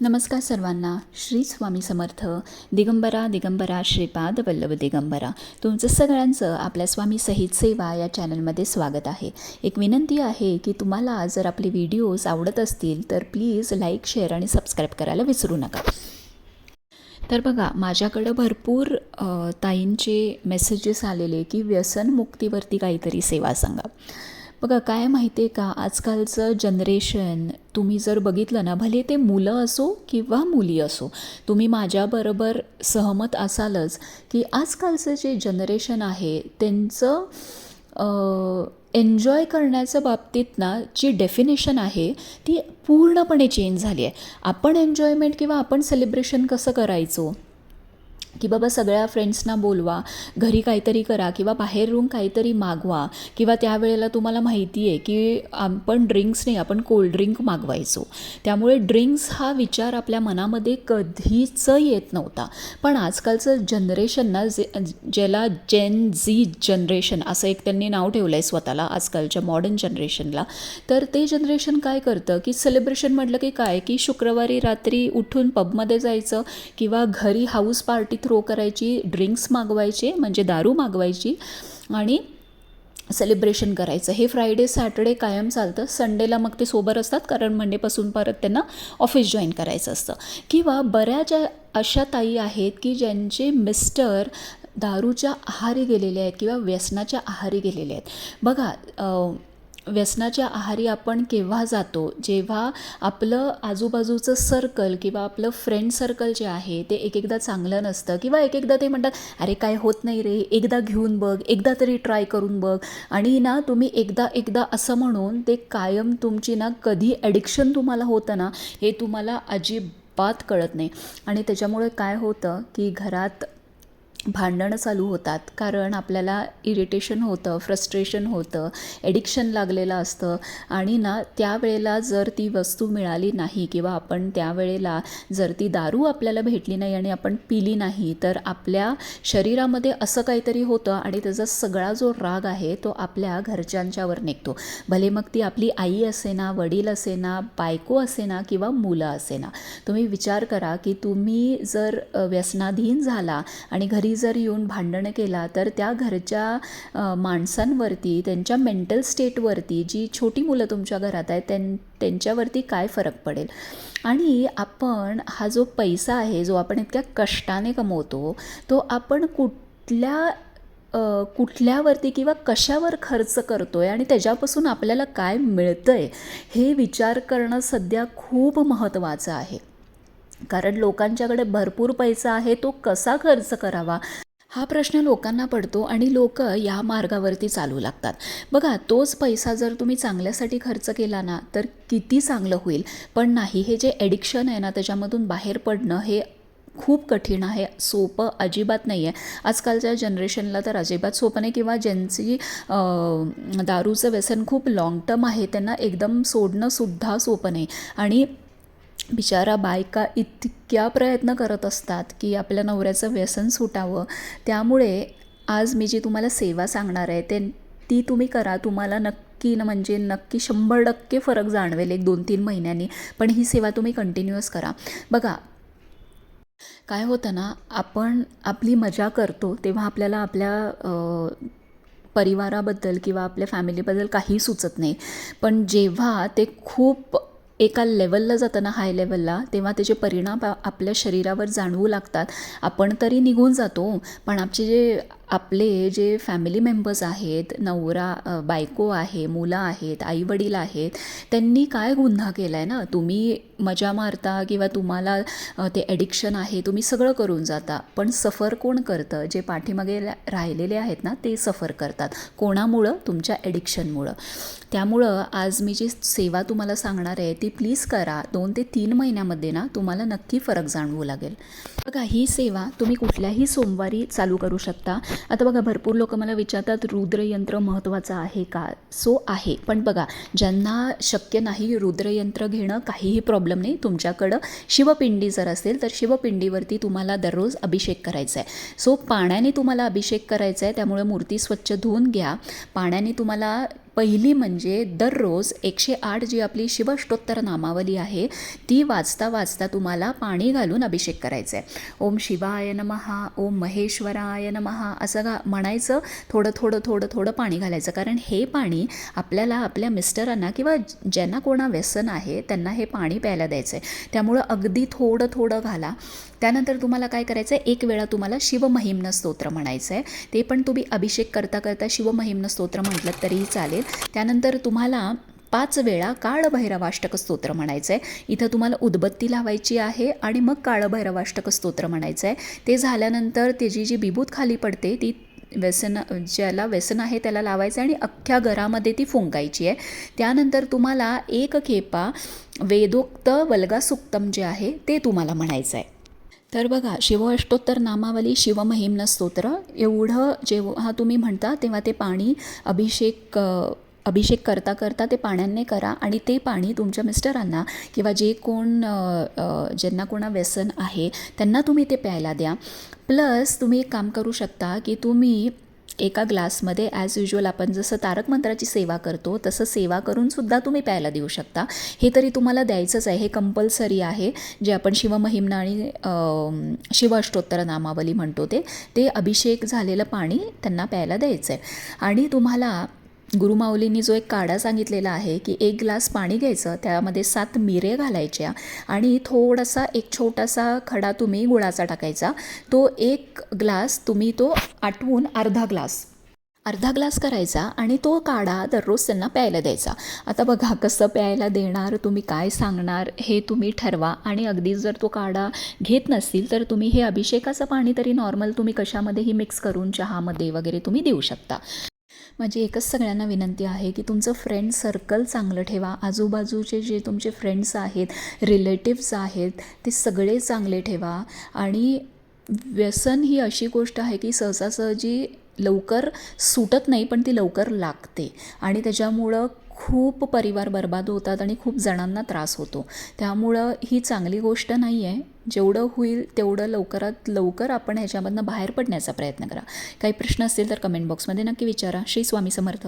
नमस्कार सर्वांना. श्री स्वामी समर्थ. दिगंबरा दिगंबरा श्रीपाद वल्लभ दिगंबरा. तुमचं सगळ्यांचं आपल्या स्वामी सहित सेवा या चॅनलमध्ये स्वागत आहे. एक विनंती आहे की तुम्हाला जर आपले व्हिडिओज आवडत असतील तर प्लीज लाईक शेअर आणि सबस्क्राईब करायला विसरू नका. तर बघा माझ्याकडं भरपूर ताईंचे मेसेजेस आलेले की व्यसनमुक्तीवरती काहीतरी सेवा सांगा. बघा काय माहिती आहे का? आजकालचं जनरेशन तुम्ही जर बघितलं ना भले ते मुलं असो किंवा मुली असो तुम्ही माझ्याबरोबर सहमत असालच की आजकालचं जे जनरेशन आहे त्यांचं एन्जॉय करण्याच्या बाबतीत ना जी डेफिनेशन आहे ती पूर्णपणे चेंज झाली आहे. आपण एन्जॉयमेंट किंवा आपण सेलिब्रेशन कसं करायचो? की बाबा सगळ्या फ्रेंड्सना बोलवा घरी काहीतरी करा किंवा बाहेरून काहीतरी मागवा किंवा त्यावेळेला तुम्हाला माहिती आहे की आपण ड्रिंक्स नाही आपण कोल्ड ड्रिंक मागवायचो. त्यामुळे ड्रिंक्स हा विचार आपल्या मनामध्ये कधीच येत नव्हता. पण आजकालचं जनरेशन ना जे ज्याला जेन झी जनरेशन असं एक त्यांनी नाव ठेवलं आहे स्वतःला आजकालच्या मॉडर्न जनरेशनला तर ते जनरेशन काय करतं की सेलिब्रेशन म्हटलं की काय? की शुक्रवारी रात्री उठून पबमध्ये जायचं किंवा घरी हाऊस पार्टीत थ्रो करायची ड्रिंक्स मागवायचे म्हणजे दारू मागवायची आणि सेलिब्रेशन करायचं. हे फ्रायडे सॅटर्डे कायम चालतं. संडेला मग ते सोबर असतात कारण मंडेपासून परत त्यांना ऑफिस जॉईन करायचं असतं. किंवा बऱ्याच अशा ताई आहेत की ज्यांचे मिस्टर दारूच्या आहारी गेलेले आहेत किंवा व्यसनाच्या आहारी गेलेले आहेत. बघा व्यसनाच्या आहारी आपण केव्हा जातो जेव्हा आपलं आजूबाजूचं सर्कल किंवा आपलं फ्रेंड सर्कल जे आहे ते एक एकदा चांगलं नसतं किंवा एक एकदा ते म्हणतात अरे काय होत नाही रे एकदा घेऊन बघ एकदा तरी ट्राय करून बघ. आणि ना तुम्ही एकदा एकदा असं म्हणून ते कायम तुमची ना कधी ॲडिक्शन तुम्हाला होतं ना हे तुम्हाला अजिबात कळत नाही. आणि त्याच्यामुळे काय होतं की घरात भांडणं चालू होतात कारण आपल्याला इरिटेशन होतं फ्रस्ट्रेशन होतं एडिक्शन लागलेलं असतं. आणि ना त्यावेळेला जर ती वस्तू मिळाली नाही किंवा आपण त्यावेळेला जर ती दारू आपल्याला भेटली नाही आणि आपण पिली नाही तर आपल्या शरीरामध्ये असं काहीतरी होतं आणि त्याचा सगळा जो राग आहे तो आपल्या घरच्यांच्यावर निघतो. भले मग ती आपली आई असे ना वडील असे ना बायको असे ना किंवा मुलं असे ना. तुम्ही विचार करा की तुम्ही जर व्यसनाधीन झाला आणि घरी जर येऊन भांडणं केला तर त्या घरच्या माणसांवरती त्यांच्या मेंटल स्टेटवरती जी छोटी मुलं तुमच्या घरात आहेत त्यां त्यांच्यावरती काय फरक पडेल? आणि आपण हा जो पैसा आहे जो आपण इतक्या कष्टाने कमवतो तो आपण कुठल्या कुठल्यावरती किंवा कशावर खर्च करतो आहे आणि त्याच्यापासून आपल्याला काय मिळतं आहे हे विचार करणं सध्या खूप महत्त्वाचं आहे. कारण लोकांच्याकडे भरपूर पैसा आहे तो कसा खर्च करावा? हा प्रश्न लोकांना पडतो आणि लोक या मार्गावरती चालू लागतात. बघा तोच पैसा जर तुम्ही चांगल्यासाठी खर्च केला ना तर किती चांगलं होईल. पण नाही हे जे ॲडिक्शन आहे ना त्याच्यामधून बाहेर पडणं हे खूप कठीण आहे सोपं अजिबात नाही आहे आजकालच्या जनरेशनला तर अजिबात सोपं नाही किंवा ज्यांची दारूचं व्यसन खूप लाँग टर्म आहे त्यांना एकदम सोडणंसुद्धा सोपं नाही. आणि बिचारा बायका इतक्या प्रयत्न करत असतात की आपल्या नवऱ्याचं व्यसन सुटावं. त्यामुळे आज मी जी तुम्हाला सेवा सांगणार आहे ते ती तुम्ही करा. तुम्हाला नक्की न म्हणजे नक्की शंभर टक्के फरक जाणवेल एक दोन तीन महिन्यांनी. पण ही सेवा तुम्ही कंटिन्युअस करा. बघा काय होतं ना आपण आपली मजा करतो तेव्हा आपल्याला आपल्या परिवाराबद्दल किंवा आपल्या फॅमिलीबद्दल काही सुचत नाही. पण जेव्हा ते खूप एका लेवलला जातं ना हाय लेवलला तेव्हा त्याचे परिणाम आपल्या शरीरावर जाणवू लागतात. आपण तरी निघून जातो पण आमचे जे आपले जे फॅमिली मेंबर्स आहेत नवरा बायको आहे मुलं आहेत आईवडील आहेत त्यांनी काय गुन्हा केला आहे ना? तुम्ही मजा मारता किंवा तुम्हाला ते ॲडिक्शन आहे तुम्ही सगळं करून जाता. पण सफर कोण करतं? जे पाठीमागे राहिलेले आहेत ना ते सफर करतात. कोणामुळं? तुमच्या ॲडिक्शनमुळं त्यामुळं आज मी जी सेवा तुम्हाला सांगणार आहे ती प्लीज करा. दोन ते तीन महिन्यामध्ये ना तुम्हाला नक्की फरक जाणवू लागेल. बघा ही सेवा तुम्ही कुठल्याही सोमवारी चालू करू शकता. आता बघा भरपूर लोक मला विचारतात रुद्रयंत्र महत्त्वाचं आहे का? सो आहे. पण बघा ज्यांना शक्य नाही रुद्रयंत्र घेणं काहीही प्रॉब्लेम नाही. तुमच्याकडं शिवपिंडी जर असेल तर शिवपिंडीवरती तुम्हाला दररोज अभिषेक करायचा आहे सो पाण्याने तुम्हाला अभिषेक करायचा आहे त्यामुळे मूर्ती स्वच्छ धुवून घ्या. पाण्याने तुम्हाला पहिली म्हणजे दररोज एकशे आठ जी आपली शिवष्टोत्तर नामावली आहे ती वाचता वाचता तुम्हाला पाणी घालून अभिषेक करायचा आहे ओम शिवाय नमहा ओम महेश्वराय नमहा असं गा म्हणायचं थोडं थोडं थोडं थोडं पाणी घालायचं. कारण हे पाणी आपल्याला आपल्या मिस्टरांना किंवा ज्यांना कोणा व्यसन आहे त्यांना हे पाणी प्यायला द्यायचं आहे त्यामुळं अगदी थोडं थोडं घाला. त्यानंतर तुम्हाला काय करायचं आहे एक वेळा तुम्हाला शिवमहिम्न स्तोत्र म्हणायचं आहे ते पण तुम्ही अभिषेक करता करता शिवमहिम्न स्तोत्र म्हटलं तरीही चालेल. त्यानंतर तुम्हाला पाच वेळा काळभैरवाष्टक स्तोत्र म्हणायचं आहे इथं तुम्हाला उदबत्ती लावायची आहे आणि मग काळभैरवाष्टक स्तोत्र म्हणायचं आहे ते झाल्यानंतर त्याची जी बिबूत खाली पडते ती व्यसन ज्याला व्यसन आहे त्याला लावायचं आहे आणि अख्ख्या घरामध्ये ती फुंकायची आहे. त्यानंतर तुम्हाला एक खेपा वेदोक्त वल्गासुक्तम जे आहे ते तुम्हाला म्हणायचं आहे तर बघा शिवअष्टोत्तर नामावली शिवमहिम्न स्तोत्र. एवढं जेव्हा तुम्ही म्हणता तेव्हा ते पाणी अभिषेक अभिषेक करता करता ते पाण्याने करा आणि ते पाणी तुमच्या मिस्टरांना किंवा जे कोण ज्यांना कोणा व्यसन आहे त्यांना तुम्ही ते प्यायला द्या. प्लस तुम्ही एक काम करू शकता की तुम्ही एका ग्लासमध्ये ॲज युजल आपण जसं तारक मंत्राची सेवा करतो तसं सेवा करून सुद्धा तुम्ही प्यायला देऊ शकता. हे तरी तुम्हाला द्यायचंच आहे. हे कंपल्सरी आहे. जे आपण शिवमहिमना आणि अम, शिवाष्टोत्तर नामावली म्हणतो ते ते अभिषेक झालेलं पाणी त्यांना प्यायला द्यायचं आहे आणि तुम्हाला गुरुमाऊलींनी जो एक काढा सांगितलेला आहे की एक ग्लास पाणी घ्यायचं त्यामध्ये सात मिरे घालायच्या आणि थोडासा एक छोटासा खडा तुम्ही गुळाचा टाकायचा. तो एक ग्लास तुम्ही तो आटवून अर्धा ग्लास अर्धा ग्लास करायचा आणि तो काढा दररोज त्यांना प्यायला द्यायचा. आता बघा कसं प्यायला देणार तुम्ही काय सांगणार हे तुम्ही ठरवा आणि अगदीच जर तो काढा घेत नसतील तर तुम्ही हे अभिषेकाचं पाणी तरी नॉर्मल तुम्ही कशामध्येही मिक्स करून चहामध्ये वगैरे तुम्ही देऊ शकता. माझी एकच सगळ्यांना विनंती आहे की तुमचं फ्रेंड सर्कल चांगलं ठेवा. आजूबाजूचे जे तुमचे फ्रेंड्स आहेत रिलेटिव्स आहेत ते सगळे चांगले ठेवा. आणि व्यसन ही अशी गोष्ट आहे की सहजासहजी लवकर सुटत नाही पण ती लवकर लागते. आणि त्याच्यामुळं खूप परिवार बर्बाद होतात आणि खूप जणांना त्रास होतो. त्यामुळं ही चांगली गोष्ट नाही आहे जेवढं होईल तेवढं लवकरात लवकर आपण ह्याच्यामधनं बाहेर पडण्याचा प्रयत्न करा. काही प्रश्न असतील तर कमेंट बॉक्समध्ये नक्की विचारा. श्री स्वामी समर्थ.